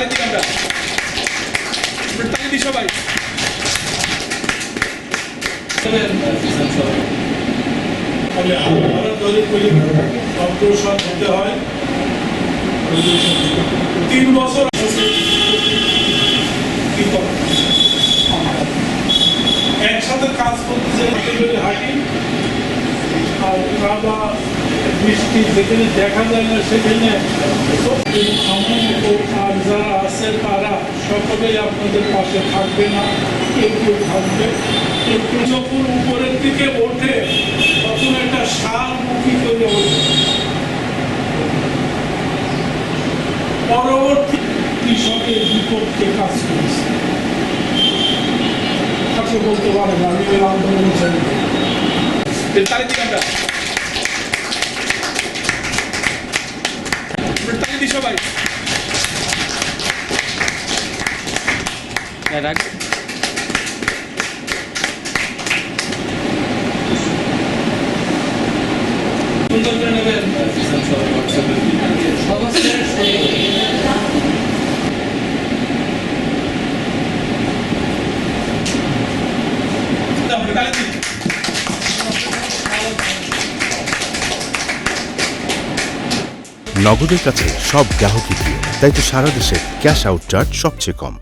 তালি দিই আমরা তালি দিই সবাই। তিন বছর একসাথে কাজ করতে হাঁটি, আর বৃষ্টি যেখানে দেখা যায় না, সেখানে যারা আছে তারা সকলেই আপনাদের পাশে থাকবে না কেউ কেউ থাকবে। কেউ যখন উপরের দিকে ওঠে, তখন একটা সারমুখী করে ওঠে। পরবর্তী কৃষকের বিপক্ষে কাজ করেছে। কাছে বলতে পারে না, আমি ওই আন্দোলন চাই না। সবাই সুন্দর নগদের কাছে সব গ্রাহকই প্রিয় তাই তো সারা দেশে ক্যাশ আউট চার্জ সবচেয়ে কম।